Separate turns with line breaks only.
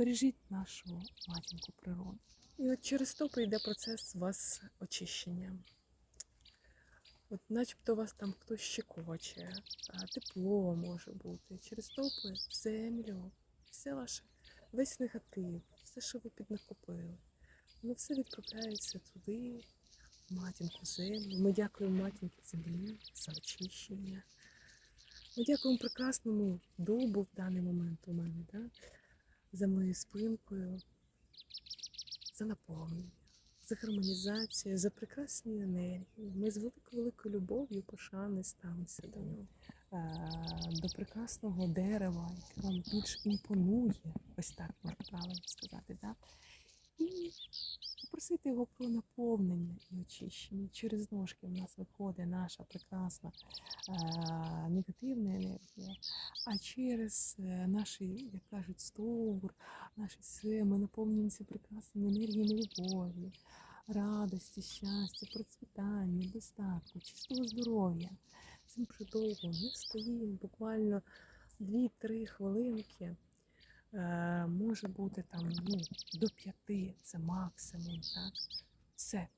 бережіть нашу матінку природу. І от через то прийде процес вас очищення. От начебто вас там хтось щекоче, тепло може бути. Через топи землю, все ваше, весь негатив, все, що ви піднакопили, воно все відправляється туди, матінку землю. Ми дякуємо матінці землі за очищення. Ми дякуємо прекрасному дубу в даний момент у мене, да? За моєю спинкою, за наповнення, за гармонізацію, за прекрасні енергії. Ми з великою великою любов'ю, пошани ставимося до нього. До прекрасного дерева, яке вам більш імпонує, ось так можна правильно сказати. Да? І попросити його про наповнення і очищення. Через ножки в нас виходить наша прекрасна негативна енергія, а через е, наші, як кажуть, стовбур, наші все, ми наповнюємося прекрасними енергіями любові, радості, щастя, процвітання, достатку, чистого здоров'я. Цим придовго не стоїмо буквально 2-3 хвилинки. Е, може бути там ну, до п'яти, це максимум, так? Все,